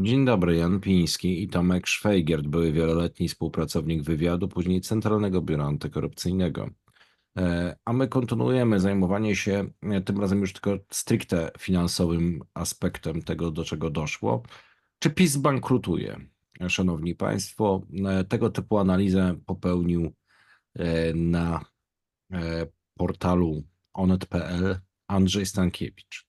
Dzień dobry, Jan Piński i Tomek Szwajgiert, były wieloletni współpracownik wywiadu, później Centralnego Biura Antykorupcyjnego. E, A my kontynuujemy zajmowanie się e, tym razem już tylko stricte finansowym aspektem tego, do czego doszło. Czy PiS bankrutuje? Szanowni Państwo, e, tego typu analizę popełnił na portalu onet.pl Andrzej Stankiewicz.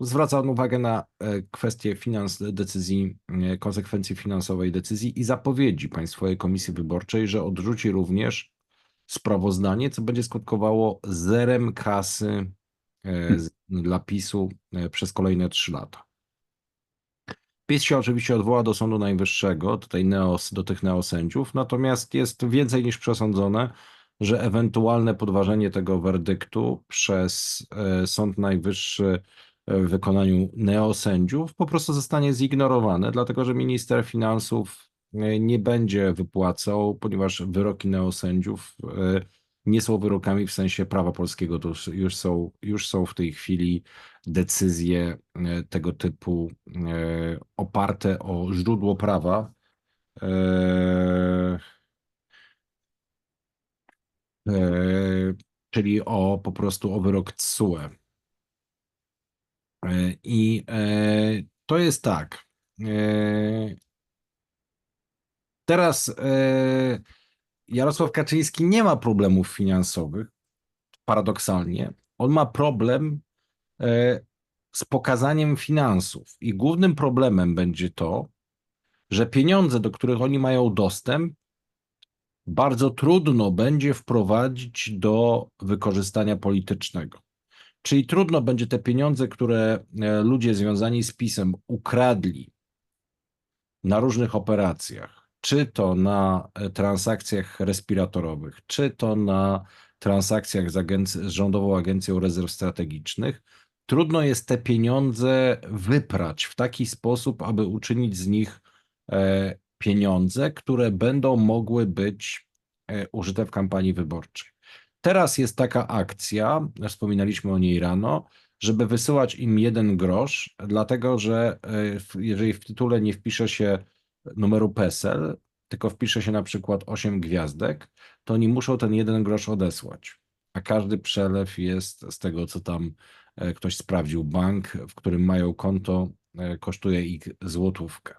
Zwraca on uwagę na e, kwestie finans, decyzji, e, konsekwencji finansowej decyzji i zapowiedzi Państwowej Komisji Wyborczej, że odrzuci również sprawozdanie, co będzie skutkowało zerem kasy e, z- dla PiSu przez kolejne trzy lata. PiS się oczywiście odwoła do Sądu Najwyższego, tej neos, do tych neosędziów, natomiast jest więcej niż przesądzone, że ewentualne podważenie tego werdyktu przez Sąd Najwyższy w wykonaniu neosędziów po prostu zostanie zignorowane, dlatego że minister finansów e, nie będzie wypłacał, ponieważ wyroki neosędziów e, nie są wyrokami w sensie prawa polskiego, to już, są, już są w tej chwili decyzje e, tego typu oparte o źródło prawa. czyli o po prostu o wyrok TSUE. E, I e, to jest tak. e, Teraz Jarosław Kaczyński nie ma problemów finansowych, paradoksalnie. On ma problem z pokazaniem finansów. I głównym problemem będzie to, że pieniądze, do których oni mają dostęp, bardzo trudno będzie wprowadzić do wykorzystania politycznego. Czyli trudno będzie te pieniądze, które e, ludzie związani z PiSem ukradli na różnych operacjach, czy to na e, transakcjach respiratorowych, czy to na transakcjach z, agenc- z Rządową Agencją Rezerw Strategicznych, trudno jest te pieniądze wyprać w taki sposób, aby uczynić z nich e, pieniądze, które będą mogły być użyte w kampanii wyborczej. Teraz jest taka akcja, wspominaliśmy o niej rano, żeby wysyłać im jeden grosz, dlatego że e, jeżeli w tytule nie wpisze się numeru PESEL, tylko wpisze się na przykład 8 gwiazdek, to oni muszą ten jeden grosz odesłać. A każdy przelew jest z tego, co tam e, ktoś sprawdził, bank, w którym mają konto, e, kosztuje ich złotówkę.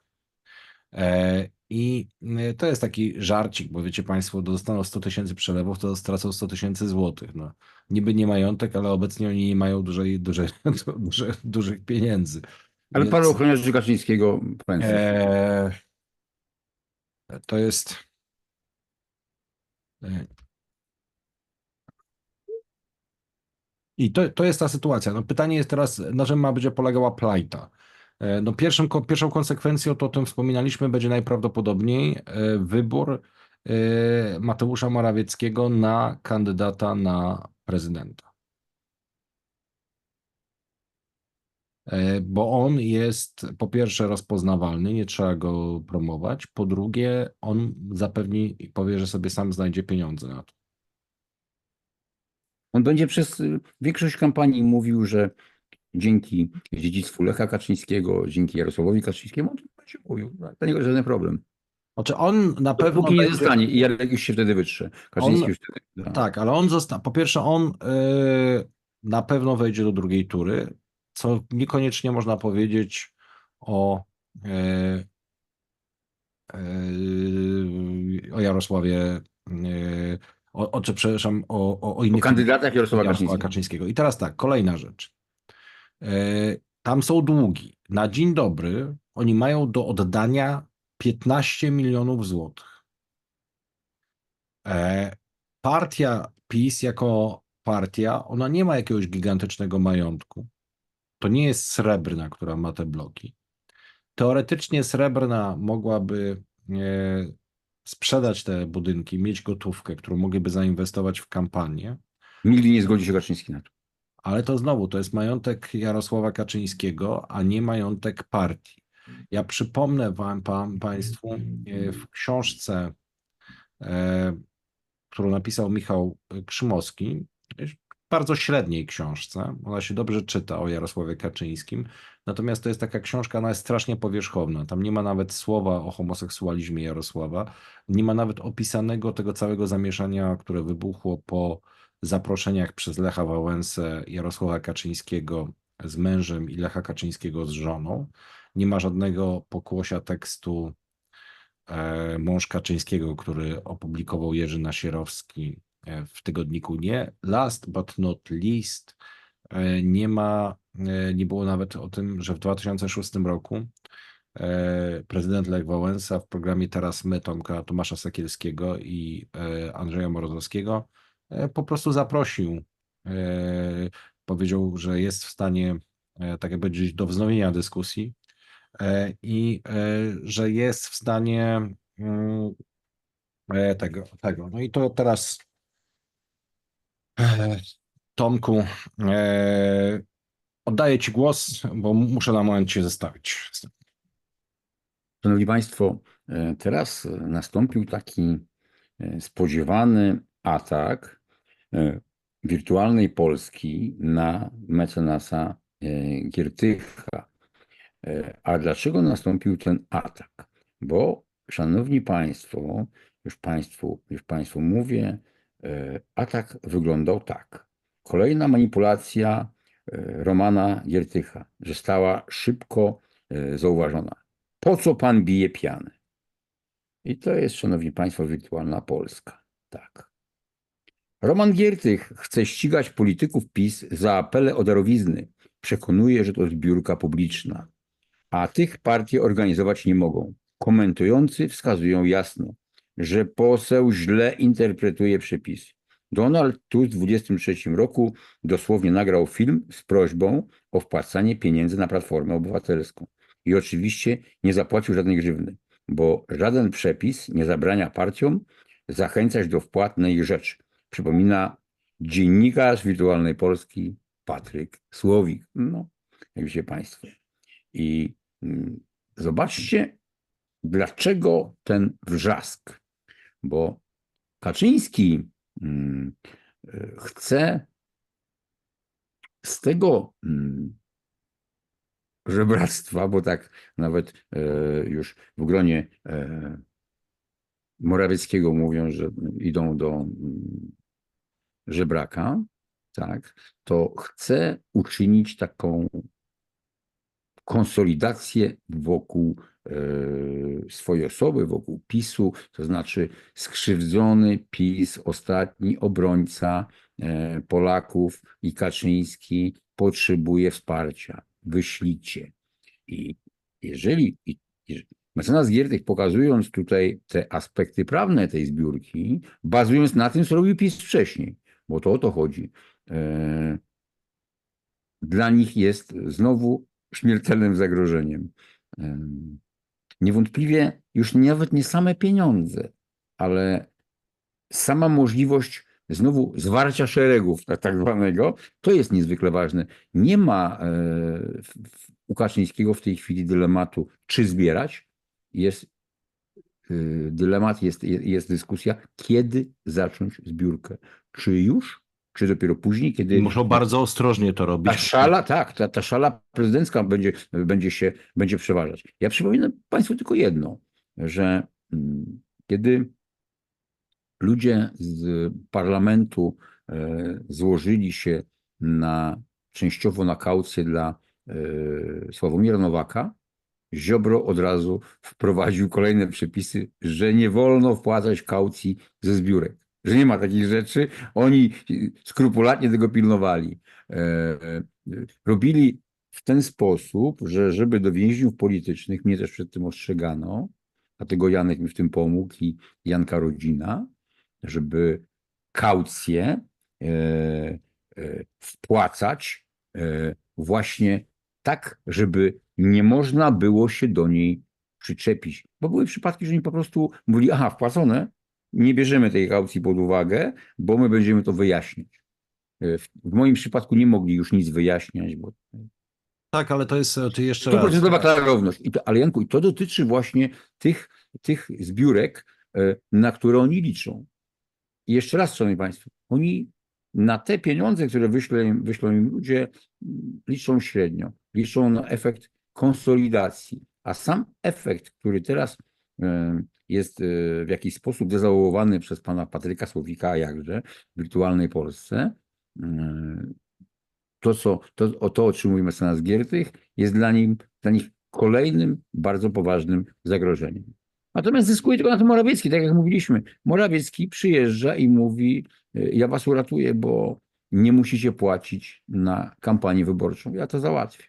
I e, to jest taki żarcik, bo wiecie Państwo, dostaną 100 tysięcy przelewów, to stracą 100 tysięcy złotych. No, niby nie majątek, ale obecnie oni nie mają dużej, dużej, dużej, dużych pieniędzy. Ale Więc, paru ochroniarzy Kaczyńskiego e, to jest. e, I to, to jest ta sytuacja. No pytanie jest teraz, na czym ma będzie polegała plajta. E, No pierwszym, pierwszą konsekwencją, to o tym wspominaliśmy, będzie najprawdopodobniej e, wybór e, Mateusza Morawieckiego na kandydata na prezydenta. Bo on jest po pierwsze rozpoznawalny, nie trzeba go promować. Po drugie, on zapewni i powie, że sobie sam znajdzie pieniądze na to. On będzie przez większość kampanii mówił, że dzięki dziedzictwu Lecha Kaczyńskiego, dzięki Jarosławowi Kaczyńskiemu, on to będzie mówił. Dla niego żaden problem. Znaczy on na pewno Dopóki nie będzie- zostanie i Jarek już się wtedy wytrze. Kaczyński On- już wtedy. da. Tak, ale on został. Po pierwsze, on y, na pewno wejdzie do drugiej tury, co niekoniecznie można powiedzieć o, y, y, o Jarosławie, y, o, o, czy, przepraszam, o, o, o O innych kandydatach Jarosława Jarosława Kaczyńskiego. Kaczyńskiego. I teraz tak, kolejna rzecz. Y, Tam są długi. Na dzień dobry oni mają do oddania 15 milionów złotych. E, Partia PiS jako partia, ona nie ma jakiegoś gigantycznego majątku. To nie jest srebrna, która ma te bloki. Teoretycznie srebrna mogłaby e, sprzedać te budynki, mieć gotówkę, którą mogliby zainwestować w kampanię, Nigdy nie zgodzi się Kaczyński na to. Ale to znowu to jest majątek Jarosława Kaczyńskiego, a nie majątek partii. Ja przypomnę wam, Państwu e, w książce, e, którą napisał Michał Krzymowski, bardzo średniej książce. Ona się dobrze czyta o Jarosławie Kaczyńskim, natomiast to jest taka książka, ona jest strasznie powierzchowna. Tam nie ma nawet słowa o homoseksualizmie Jarosława, nie ma nawet opisanego tego całego zamieszania, które wybuchło po zaproszeniach przez Lecha Wałęsę Jarosława Kaczyńskiego z mężem i Lecha Kaczyńskiego z żoną. Nie ma żadnego pokłosia tekstu e, mąż Kaczyńskiego, który opublikował Jerzy Nasierowski e, w tygodniku Nie. Last but not least, e, nie ma, e, nie było nawet o tym, że w 2006 roku e, prezydent Lech Wałęsa w programie Teraz My Tomka Tomasza Sekielskiego i e, Andrzeja Morozowskiego po prostu zaprosił, e, powiedział, że jest w stanie e, tak jakby powiedzieć, do wznowienia dyskusji e, i e, że jest w stanie mm, e, tego, tego. No i to teraz e, Tomku e, oddaję Ci głos, bo muszę na moment Cię zestawić. Szanowni Państwo, e, teraz e, nastąpił taki e, spodziewany atak e, wirtualnej Polski na mecenasa e, Giertycha. E, A dlaczego nastąpił ten atak? Bo, Szanowni Państwo, już Państwu, już państwu mówię, e, atak wyglądał tak. Kolejna manipulacja e, Romana Giertycha została szybko e, zauważona. Po co pan bije piany? I to jest, szanowni państwo, wirtualna Polska. Tak. Roman Giertych chce ścigać polityków PiS za apele o darowizny. Przekonuje, że to zbiórka publiczna. A tych partie organizować nie mogą. Komentujący wskazują jasno, że poseł źle interpretuje przepisy. Donald Tusk w 2023 roku dosłownie nagrał film z prośbą o wpłacanie pieniędzy na Platformę Obywatelską. I oczywiście nie zapłacił żadnej grzywny, bo żaden przepis nie zabrania partiom zachęcać do wpłat na ich rzecz. Przypomina dziennikarz wirtualnej Polski Patryk Słowik. No, jak wiecie Państwo. I mm, zobaczcie, dlaczego ten wrzask. Bo Kaczyński mm, e, chce z tego mm, żebractwa, bo tak nawet e, już w gronie e, Morawieckiego mówią, że idą do mm, żebraka, tak, to chce uczynić taką konsolidację wokół e, swojej osoby, wokół PiSu, to znaczy skrzywdzony PiS, ostatni obrońca e, Polaków i Kaczyński potrzebuje wsparcia. Wyślijcie. I jeżeli mecenas Giertych pokazując tutaj te aspekty prawne tej zbiórki, bazując na tym, co robił PiS wcześniej, bo to o to chodzi, e, dla nich jest znowu śmiertelnym zagrożeniem. Em, Niewątpliwie już nawet nie same pieniądze, ale sama możliwość znowu zwarcia szeregów, tak, zwanego, to jest niezwykle ważne. Nie ma e, u Kaczyńskiego w tej chwili dylematu, czy zbierać. Jest y, dylemat, jest, jest, dyskusja, kiedy zacząć zbiórkę. Czy już, czy dopiero później, kiedy Muszą bardzo ostrożnie to robić. ta szala, tak, ta, ta szala prezydencka będzie, będzie się będzie przeważać. Ja przypominam Państwu tylko jedno, że mm, kiedy ludzie z parlamentu e, złożyli się na częściowo na kaucję dla e, Sławomira Nowaka, Ziobro od razu wprowadził kolejne przepisy, że nie wolno wpłacać kaucji ze zbiórek. Że nie ma takich rzeczy. Oni skrupulatnie tego pilnowali. E, e, Robili w ten sposób, że żeby do więźniów politycznych, mnie też przed tym ostrzegano, dlatego Janek mi w tym pomógł i Janka Rodzina, żeby kaucję e, wpłacać właśnie tak, żeby nie można było się do niej przyczepić. Bo były przypadki, że oni po prostu mówili, aha, wpłacone, nie bierzemy tej kaucji pod uwagę, bo my będziemy to wyjaśniać. E, W, moim przypadku nie mogli już nic wyjaśniać, bo Tak, ale to jest to jeszcze to procentowa klarowność. I to, ale Janku, i to dotyczy właśnie tych, tych zbiórek, e, na które oni liczą. I jeszcze raz, szanowni państwo, oni na te pieniądze, które wyślą, im- wyślą im ludzie, liczą średnio. Liczą na efekt konsolidacji. A sam efekt, który teraz e, jest e, w jakiś sposób dezawuowany przez pana Patryka Słowika, jakże, w wirtualnej Polsce, e, to, co, to, o to, o czym mecenas Giertych, jest dla, nim, dla nich kolejnym bardzo poważnym zagrożeniem. Natomiast zyskuje tylko na tym Morawiecki, tak jak mówiliśmy. Morawiecki przyjeżdża i mówi, ja was uratuję, bo nie musicie płacić na kampanię wyborczą. Ja to załatwię.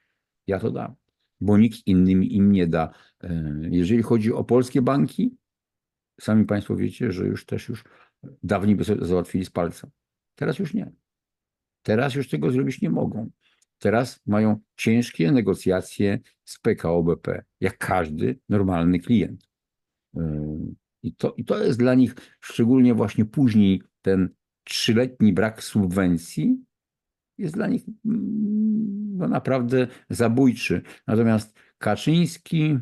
Ja to dam. Bo nikt inny mi im nie da. Y, Jeżeli chodzi o polskie banki, sami państwo wiecie, że już też już dawniej by sobie załatwili z palca. Teraz już nie. Teraz już tego zrobić nie mogą. Teraz mają ciężkie negocjacje z PKO BP, jak każdy normalny klient. Yy, I to, I to jest dla nich, szczególnie właśnie później, ten trzyletni brak subwencji, jest dla nich mm, no, naprawdę zabójczy. Natomiast Kaczyński,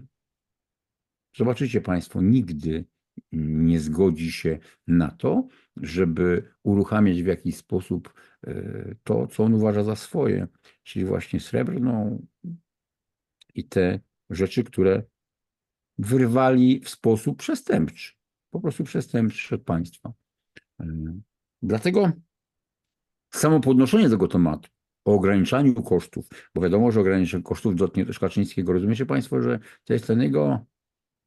zobaczycie Państwo, nigdy nie zgodzi się na to, żeby uruchamiać w jakiś sposób e, to, co on uważa za swoje, czyli właśnie srebrną i te rzeczy, które wyrwali w sposób przestępczy, po prostu przestępczy od państwa. E, Dlatego samo podnoszenie tego tematu o ograniczaniu kosztów, bo wiadomo, że ograniczenie kosztów dotknie też Kaczyńskiego. Rozumiecie Państwo, że to jest ten jego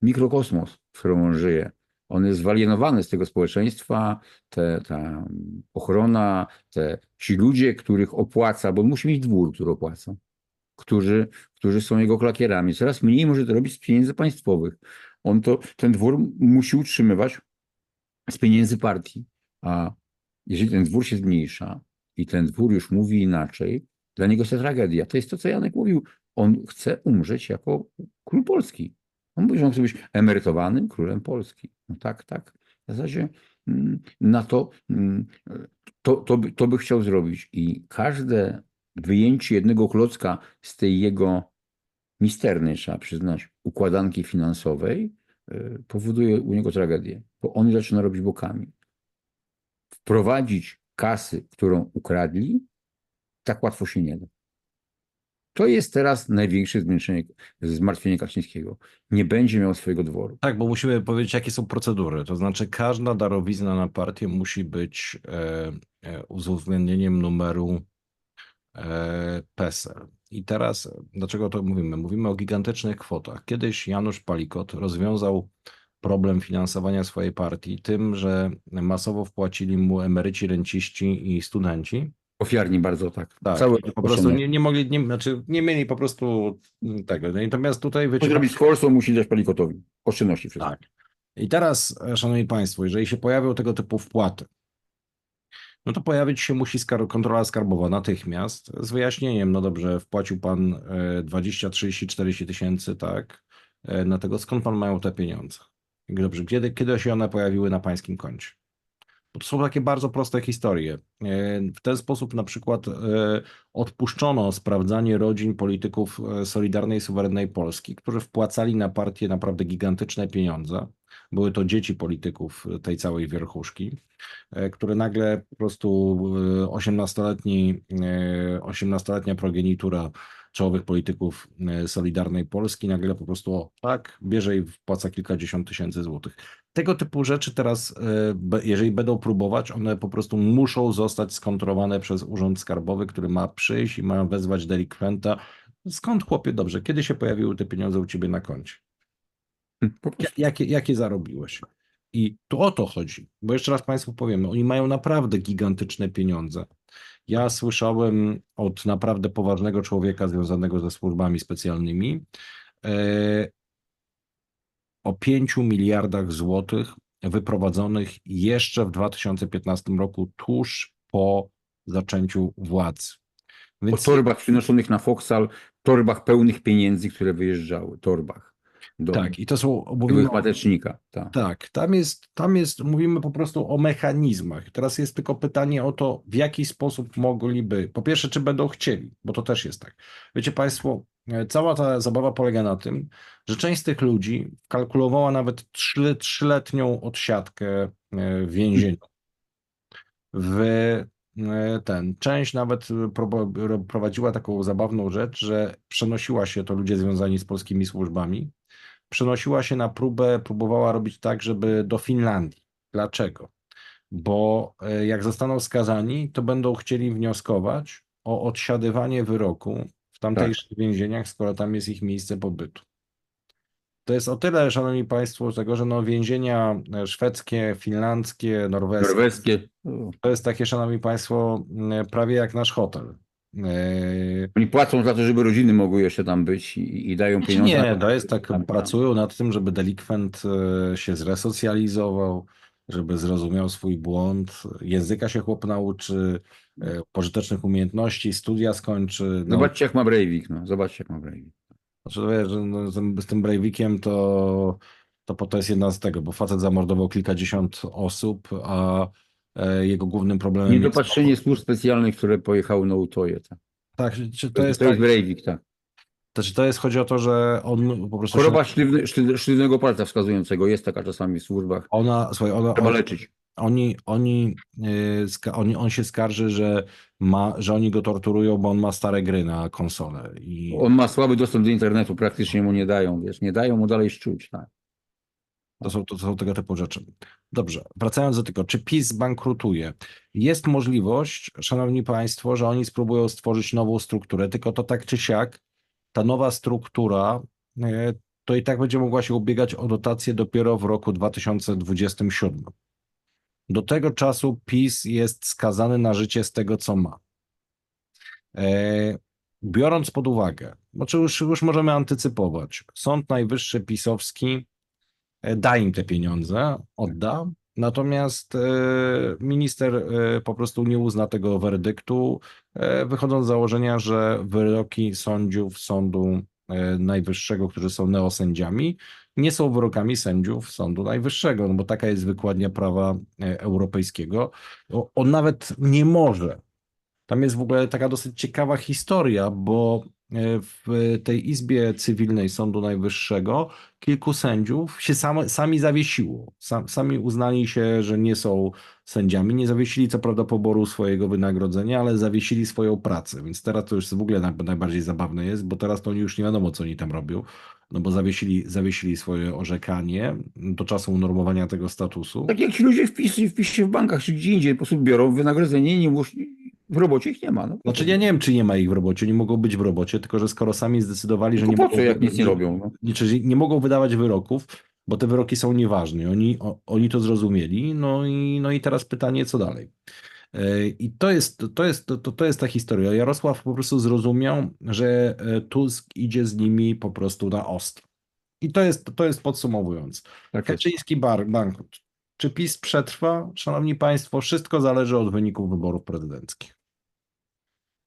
mikrokosmos, w którym on żyje. On jest walienowany z tego społeczeństwa, te, ta ochrona, te, ci ludzie, których opłaca, bo musi mieć dwór, który opłaca, którzy, którzy są jego klakierami. Coraz mniej może to robić z pieniędzy państwowych. On to, ten dwór musi utrzymywać z pieniędzy partii. A jeżeli ten dwór się zmniejsza i ten dwór już mówi inaczej, dla niego jest to tragedia. To jest to, co Janek mówił. On chce umrzeć jako król Polski. On mówi, że on chce być emerytowanym królem Polski. No tak, tak. W zasadzie mm, na to, mm, to, to, by, to by chciał zrobić. I każde wyjęcie jednego klocka z tej jego misternej, trzeba przyznać, układanki finansowej y, powoduje u niego tragedię, bo on zaczyna robić bokami. Wprowadzić kasy, którą ukradli, tak łatwo się nie da. To jest teraz największe zmartwienie Kaczyńskiego. Nie będzie miał swojego dworu. Tak, bo musimy powiedzieć, jakie są procedury. To znaczy, każda darowizna na partię musi być e, e, uwzględnieniem numeru e, PESEL. I teraz, dlaczego to mówimy? Mówimy o gigantycznych kwotach. Kiedyś Janusz Palikot rozwiązał problem finansowania swojej partii tym, że masowo wpłacili mu emeryci, renciści i studenci. Ofiarni bardzo tak. Tak, Całe i po prostu nie, nie mogli, nie, znaczy nie mieli po prostu tego. Natomiast tutaj Choć wyciąga... robić z Polską, musi dać Palikotowi. Oszczędności wszystkie. Tak. I teraz, szanowni państwo, jeżeli się pojawią tego typu wpłaty, no to pojawić się musi skar kontrola skarbowa natychmiast z wyjaśnieniem, no dobrze, wpłacił pan e, 20, 30, 40 tysięcy, tak, e, na tego, skąd pan mają te pieniądze? Dobrze, kiedy, kiedy się one pojawiły na pańskim koncie? Bo to są takie bardzo proste historie. E, W ten sposób na przykład e, odpuszczono sprawdzanie rodzin polityków e, Solidarnej Suwerennej Polski, którzy wpłacali na partię naprawdę gigantyczne pieniądze. Były to dzieci polityków tej całej wierchuszki, które nagle po prostu e, 18-letni, e, 18-letnia progenitura czołowych polityków e, Solidarnej Polski nagle po prostu o, tak bierze i wpłaca kilkadziesiąt tysięcy złotych. Tego typu rzeczy teraz, e, jeżeli będą próbować, one po prostu muszą zostać skontrolowane przez Urząd Skarbowy, który ma przyjść i ma wezwać delikwenta. Skąd chłopie, dobrze, kiedy się pojawiły te pieniądze u ciebie na koncie? Ja- Jakie, jakie zarobiłeś? I tu o to chodzi, bo jeszcze raz Państwu powiemy, oni mają naprawdę gigantyczne pieniądze. Ja słyszałem od naprawdę poważnego człowieka związanego ze służbami specjalnymi e, o 5 miliardach złotych wyprowadzonych jeszcze w 2015 roku, tuż po zaczęciu władzy. O Więc torbach przynoszonych na Foksal, torbach pełnych pieniędzy, które wyjeżdżały. Torbach. Do tak, i to są, mówimy matecznika. Tak. Tak, tam jest, tam jest, mówimy po prostu o mechanizmach. Teraz jest tylko pytanie o to, w jaki sposób mogliby, po pierwsze, czy będą chcieli, bo to też jest tak. Wiecie Państwo, e, cała ta zabawa polega na tym, że część z tych ludzi kalkulowała nawet trzy, trzyletnią odsiadkę e, w więzieniu. W ten, część nawet e, prowadziła taką zabawną rzecz, że przenosiła się, to ludzie związani z polskimi służbami, przenosiła się na próbę, próbowała robić tak, żeby do Finlandii. Dlaczego? Bo e, jak zostaną skazani, to będą chcieli wnioskować o odsiadywanie wyroku w tamtejszych więzieniach, skoro tam jest ich miejsce pobytu. To jest o tyle, szanowni państwo, tego, że no więzienia e, szwedzkie, finlandzkie, norweskie, Norweskie. to jest takie, szanowni państwo, prawie jak nasz hotel. Oni płacą za to, żeby rodziny mogły jeszcze tam być i, i dają Znaczy pieniądze. nie, to jest tak, Tam, pracują nad tym, żeby delikwent e, się zresocjalizował, żeby zrozumiał swój błąd, języka się chłop nauczy, e, pożytecznych umiejętności, studia skończy. No, Zobaczcie, jak ma Breivik. No. Zobaczcie, jak ma Breivik. znaczy, wiesz, no, z tym- Breivikiem to, to po to jest jedna z tego, bo facet zamordował kilkadziesiąt osób, a jego głównym problemem jest... Niedopatrzenie służb specjalnych, które pojechały na Utoje. Tak. Tak, czy To, jest to jest tak, Breivik, tak. to, czy to jest, chodzi o to, że on po prostu... Choroba się, sztywny, sztywny, sztywnego palca wskazującego jest taka czasami w służbach. ona, słuchaj, ona, Trzeba on, leczyć. oni, oni, yy, ska, oni, on się skarży, że, ma, że oni go torturują, bo on ma stare gry na konsolę. I On ma słaby dostęp do internetu, praktycznie mu nie dają, wiesz, nie dają mu dalej szczuć. Tak. To są, to są tego typu rzeczy. Dobrze, wracając do tego, czy PiS bankrutuje? Jest możliwość, szanowni państwo, że oni spróbują stworzyć nową strukturę, tylko to tak czy siak, ta nowa struktura yy, to i tak będzie mogła się ubiegać o dotację dopiero w roku 2027. Do tego czasu PiS jest skazany na życie z tego, co ma. E, biorąc pod uwagę, znaczy już, już możemy antycypować, Sąd Najwyższy pisowski e, da im te pieniądze, odda, natomiast e, minister e, po prostu nie uzna tego werdyktu, e, wychodząc z założenia, że wyroki sędziów Sądu e, Najwyższego, którzy są neosędziami, nie są wyrokami sędziów Sądu Najwyższego, no bo taka jest wykładnia prawa e, europejskiego. On nawet nie może. Tam jest w ogóle taka dosyć ciekawa historia, bo e, w tej Izbie Cywilnej Sądu Najwyższego kilku sędziów się same, sami zawiesiło. Sam, sami uznali się, że nie są sędziami. Nie zawiesili co prawda poboru swojego wynagrodzenia, ale zawiesili swoją pracę. Więc teraz to już w ogóle naj- najbardziej zabawne jest, bo teraz to już nie wiadomo, co oni tam robią. No bo zawiesili, zawiesili swoje orzekanie do czasu unormowania tego statusu. Tak jak ci ludzie w PiSie, w bankach czy gdzie indziej po prostu biorą wynagrodzenie, nie mus- w robocie ich nie ma. No. Znaczy ja nie wiem, czy nie ma ich w robocie, nie mogą być w robocie, tylko że skoro sami zdecydowali, że Tylko nie po mogą, co, jak nic nie robią? No. czyli nie mogą wydawać wyroków, bo te wyroki są nieważne. Oni, o, oni to zrozumieli, no i, no i teraz pytanie, co dalej. E, I to jest, to, jest, to, to jest ta historia. Jarosław po prostu zrozumiał, że e, Tusk idzie z nimi po prostu na ostro. I to jest, to jest podsumowując. Tak. Kaczyński bar, bankrut. Czy PiS przetrwa? Szanowni Państwo, wszystko zależy od wyników wyborów prezydenckich.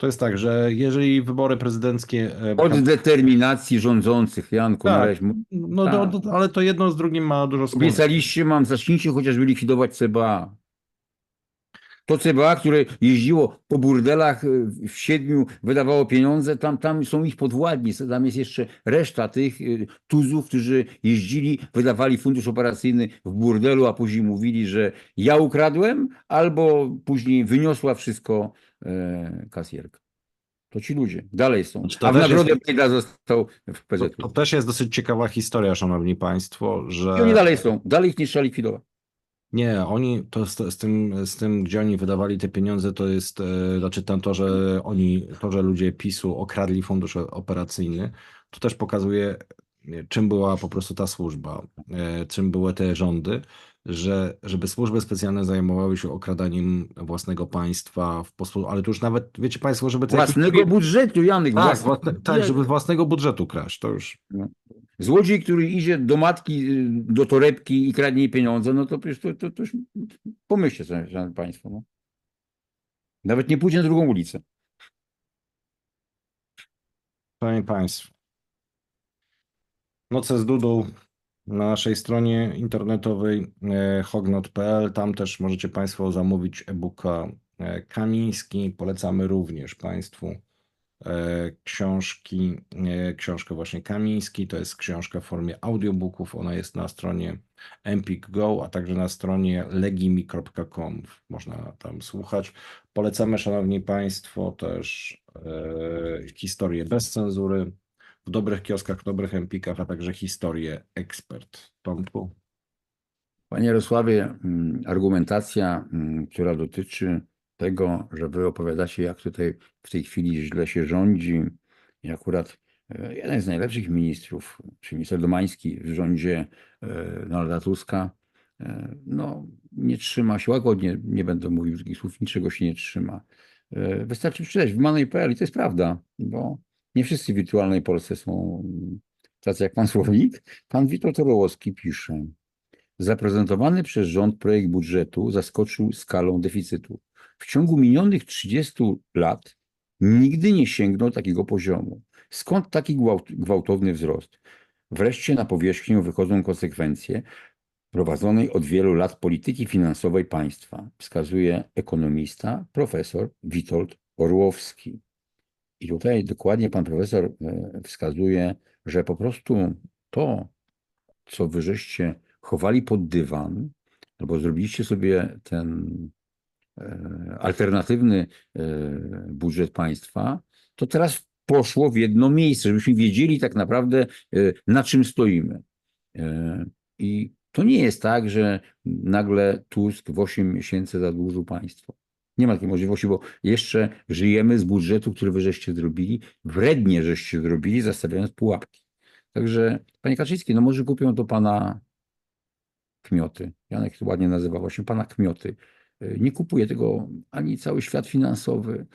To jest tak, że jeżeli wybory prezydenckie. e, Od determinacji rządzących, Janku, Tak. No, to, Tak. to, ale to jedno z drugim ma dużo wspólnego. Obiecaliście mam, zacznijcie chociażby likwidować CBA. To CBA, które jeździło po burdelach y, w siedmiu, wydawało pieniądze, tam, tam są ich podwładni, tam jest jeszcze reszta tych y, tuzów, którzy jeździli, wydawali fundusz operacyjny w burdelu, a później mówili, że ja ukradłem, albo później wyniosła wszystko e, kasjerka. To ci ludzie, dalej są. Znaczy, to A w też nagrodę jest- został w To, PZU. to też jest dosyć ciekawa historia, szanowni państwo, że I oni dalej są, dalej ich nie trzeba likwidować. nie, oni to z, z tym, z tym, gdzie oni wydawali te pieniądze, to jest, e, znaczy tam to, że oni, to, że ludzie PiSu okradli fundusz operacyjny, to też pokazuje, e, czym była po prostu ta służba, e, czym były te rządy, że żeby służby specjalne zajmowały się okradaniem własnego państwa, w sposób, ale to już nawet, wiecie państwo, żeby to jakiś- Własnego budżetu, Janek. Tak, własne- tak, żeby własnego budżetu kraść, to już. Złodziej, który idzie do matki, y, do torebki i kradnie pieniądze, no to przecież to, to, to już pomyślcie sobie, szanowni państwo. No. Nawet nie pójdzie na drugą ulicę. Szanowni Państwo, Noce z Dudą na naszej stronie internetowej e, hognot.pl. Tam też możecie Państwo zamówić e-booka e, Kamiński. Polecamy również Państwu e, książki, książkę właśnie Kamiński. To jest książka w formie audiobooków. Ona jest na stronie Empik Go, a także na stronie legimi.com. Można tam słuchać. Polecamy, Szanowni Państwo, też historię bez cenzury w dobrych kioskach, dobrych empikach, a także historię ekspert. Tomku. Panie Jarosławie, mm, argumentacja, mm, która dotyczy tego, że wy opowiadacie, jak tutaj w tej chwili źle się rządzi i akurat e, jeden z najlepszych ministrów, czyli minister Domański w rządzie e, Donalda Tuska, e, no nie trzyma się, łagodnie nie będę mówił takich słów, niczego się nie trzyma. Wystarczy przeczytać w Manej.pl i to jest prawda, bo nie wszyscy w wirtualnej Polsce są tacy jak pan Słowik. Pan Witold Orłowski pisze, Zaprezentowany przez rząd projekt budżetu zaskoczył skalą deficytu. W ciągu minionych 30 lat nigdy nie sięgnął takiego poziomu. Skąd taki gwałt, gwałtowny wzrost? Wreszcie na powierzchnię wychodzą konsekwencje prowadzonej od wielu lat polityki finansowej państwa, wskazuje ekonomista profesor Witold Orłowski. I tutaj dokładnie pan profesor e, wskazuje, że po prostu to, co wy żeście chowali pod dywan, albo zrobiliście sobie ten e, alternatywny e, budżet państwa, to teraz poszło w jedno miejsce, żebyśmy wiedzieli tak naprawdę, na czym stoimy. I to nie jest tak, że nagle Tusk w 8 miesięcy zadłużył państwo. Nie ma takiej możliwości, bo jeszcze żyjemy z budżetu, który wy żeście zrobili, wrednie żeście zrobili, zastawiając pułapki. Także, panie Kaczyński, no może kupią to pana Kmioty. Janek to ładnie nazywa właśnie pana Kmioty. Y, Nie kupuje tego ani cały świat finansowy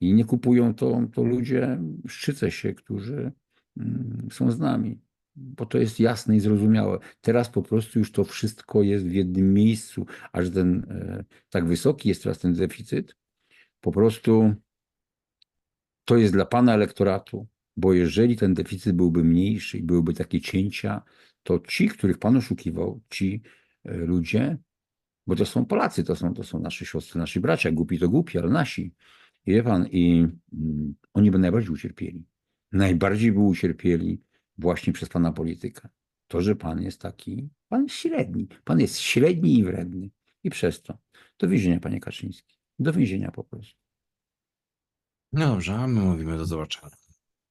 i nie kupują to, to ludzie, szczycę się, którzy mm, są z nami, bo to jest jasne i zrozumiałe. Teraz po prostu już to wszystko jest w jednym miejscu, aż ten e, tak wysoki jest teraz ten deficyt. Po prostu to jest dla pana elektoratu, bo jeżeli ten deficyt byłby mniejszy i byłyby takie cięcia, to ci, których pan oszukiwał, ci e, ludzie, bo to są Polacy, to są, to są nasze siostry, nasi bracia, głupi to głupi, ale nasi. I wie pan, i mm, oni by najbardziej ucierpieli. Najbardziej by ucierpieli właśnie przez pana politykę. To, że pan jest taki, pan średni. Pan jest średni i wredny. I przez to. Do więzienia, panie Kaczyński. Do więzienia po prostu. No dobrze, a my mówimy do zobaczenia.